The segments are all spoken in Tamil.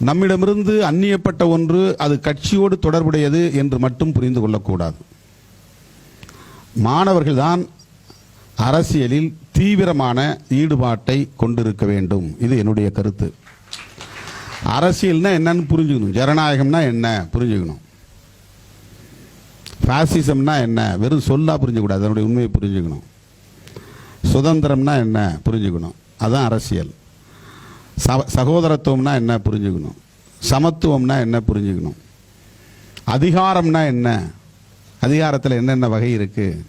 நம்மிடமிருந்து அந்நியப்பட்ட ஒன்று அது கட்சியோடு தொடர்புடையது என்று மட்டும் புரிந்து கொள்ளக்கூடாது. மாணவர்கள்தான் அரசியலில் தீவிரமான ஈடுபாட்டை கொண்டிருக்க வேண்டும். இது என்னுடைய கருத்து. அரசியல்னா என்னன்னு புரிஞ்சுக்கணும். ஜனநாயகம்னா என்ன? புரிஞ்சுக்கணும். ஃபேசிசம்னா என்ன? வெறும் சொல்லா புரிஞ்சுக்கூடாது. அதனுடைய உண்மையை புரிஞ்சுக்கணும். சுதந்திரம்னா என்ன? புரிஞ்சுக்கணும். அதுதான் அரசியல். ச சகோதரத்துவம்னா என்ன புரிஞ்சுக்கணும்? சமத்துவம்னா என்ன புரிஞ்சுக்கணும்? அதிகாரம்னா என்ன? அதிகாரத்தில் என்னென்ன வகை இருக்குது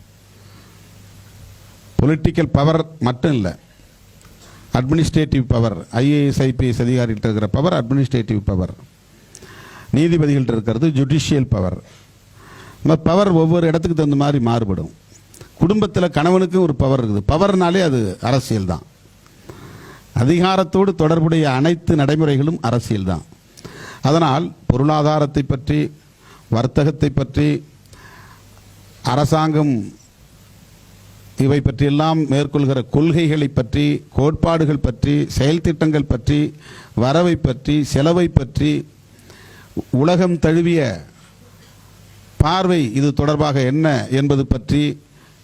பொலிட்டிக்கல் பவர் மட்டும் இல்லை. அட்மினிஸ்ட்ரேட்டிவ் பவர் ஐஏஎஸ் ஐபிஎஸ் அதிகாரிகிட்ட இருக்கிற பவர் அட்மினிஸ்ட்ரேட்டிவ் பவர் நீதிபதிகள்கிட்ட இருக்கிறது ஜுடிஷியல் பவர் இந்த பவர் ஒவ்வொரு இடத்துக்கு தகுந்த மாதிரி மாறுபடும். குடும்பத்தில் கணவனுக்கும் ஒரு பவர் இருக்குது. பவர்னாலே அது அரசியல் தான் அதிகாரத்தோடு தொடர்புடைய அனைத்து நடைமுறைகளும் அரசியல்தான். அதனால் பொருளாதாரத்தை பற்றி வர்த்தகத்தை பற்றி அரசாங்கம் இவை பற்றியெல்லாம் மேற்கொள்கிற கொள்கைகளை பற்றி கோட்பாடுகள் பற்றி செயல்திட்டங்கள் பற்றி வரவை பற்றி செலவை பற்றி உலகம் தழுவிய பார்வை இது தொடர்பாக என்ன என்பது பற்றி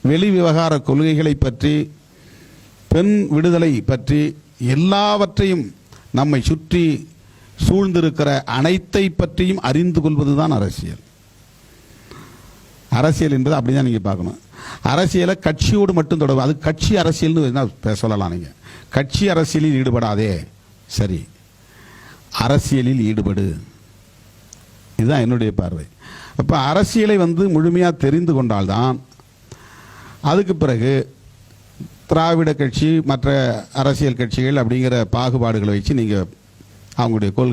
வெளி விவகார கொள்கைகளை பற்றி பெண் விடுதலை பற்றி எல்லாவற்றையும் நம்மை சுற்றி சூழ்ந்திருக்கிற அனைத்தை பற்றியும் அறிந்து கொள்வதுதான் அரசியல். அரசியல் என்பது அப்படிதான் நீங்க பார்க்கணும். அரசியலை கட்சியோடு மட்டும் தொடர்பு அது கட்சி அரசியல்னு சொல்லலாம் நீங்க. கட்சி அரசியலில் ஈடுபடாதே சரி. அரசியலில் ஈடுபடு. இதுதான் என்னுடைய பார்வை. அப்போ அரசியலை வந்து முழுமையாக தெரிந்து கொண்டால்தான் அதுக்கு பிறகு திராவிட கட்சி மற்ற அரசியல் கட்சிகள் அப்படிங்கிற பாகுபாடுகளை வச்சு நீங்கள் அவங்களுடைய கொள்கை